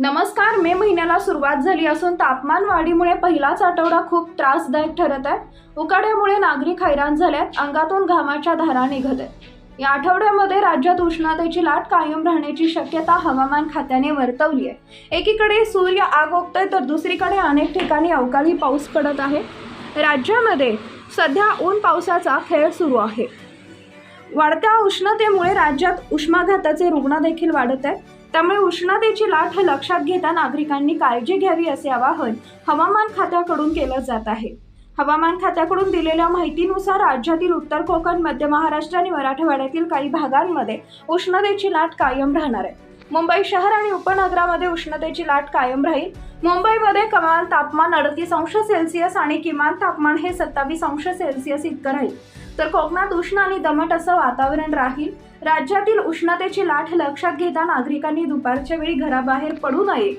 नमस्कार मे महिन्याला सुरुवात झाली असून तापमान वाढीमुळे पहिलाच आठवडा खूप त्रासदायक ठरत आहे. उकाड्यामुळे नागरिक हैराण झाल्यात अंगातून घामाच्या धारा निघत आहेत. या आठवड्यामध्ये राज्यात उष्णतेची लाट कायम राहण्याची शक्यता हवामान खात्याने वर्तवली आहे. एकीकडे सूर्य आग ओकतोय तर दुसरीकडे अनेक ठिकाणी अवकाळी पाऊस पडत आहे. राज्यामध्ये सध्या ऊन पावसाचा खेळ सुरू आहे. वाढत्या उष्णतेमुळे राज्यात उष्माघाताचे रुग्ण देखील वाढत आहेत. त्यामुळे उष्णतेची लाट लक्षात घेता नागरिकांनी काळजी घ्यावी असे आवाहन हवामान खात्याकडून केलं जात आहे. हवामान खात्याकडून दिलेल्या माहितीनुसार राज्यातील उत्तर कोकण मध्य महाराष्ट्र आणि मराठवाड्यातील काही भागांमध्ये उष्णतेची लाट कायम राहणार आहे. मुंबई शहर आणि उपनगरामध्ये उष्णतेची लाट कायम राहील. मुंबईमध्ये कमाल तापमान अडतीस अंश सेल्सिअस आणि किमान तापमान हे सत्तावीस अंश सेल्सिअस इतकं राहील. तर कोकणात उष्ण आणि दमट असं वातावरण राहील. राज्यातील उष्णतेची लाट लक्षात घेता नागरिकांनी दुपारच्या वेळी घराबाहेर पडू नये.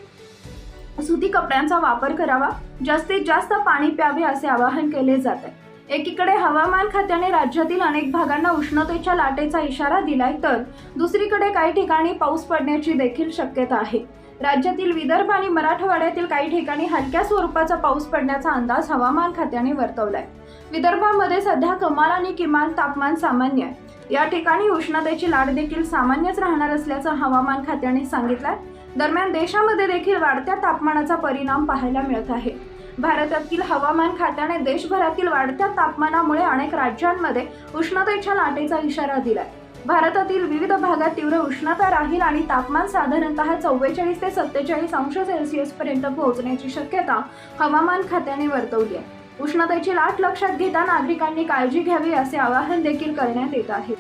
सुती कपड्यांचा वापर करावा. जास्तीत जास्त पाणी प्यावे असे आवाहन केले जात आहे. एकीकडे हवामान खात्याने राज्यातील अनेक भागांना उष्णतेच्या लाटेचा इशारा दिलाय तर दुसरीकडे काही ठिकाणी पाऊस पडण्याची देखील शक्यता आहे. राज्यातील विदर्भ आणि मराठवाड्यातील काही ठिकाणी हलक्या स्वरूपाचा पाऊस पडण्याचा अंदाज हवामान खात्याने वर्तवलाय. विदर्भामध्ये सध्या कमाल आणि किमान तापमान सामान्य आहे. या ठिकाणी उष्णतेची लाट देखील सामान्यच राहणार असल्याचं हवामान खात्याने सांगितलंय. दरम्यान देशामध्ये देखील वाढत्या तापमानाचा परिणाम पाहायला मिळत आहे. भारतातील हवामान खात्याने देशभरातील वाढत्या तापमानामुळे अनेक राज्यांमध्ये उष्णतेच्या लाटेचा इशारा दिलाय. भारतातील विविध भागात तीव्र उष्णता राहील आणि तापमान साधारणतः चव्वेचाळीस ते सत्तेचाळीस अंश सेल्सिअस पर्यंत पोहोचण्याची शक्यता हवामान खात्याने वर्तवली आहे. उष्णतेची लाट लक्षात घेता नागरिकांनी काळजी घ्यावी असे आवाहन देखील करण्यात येत आहे.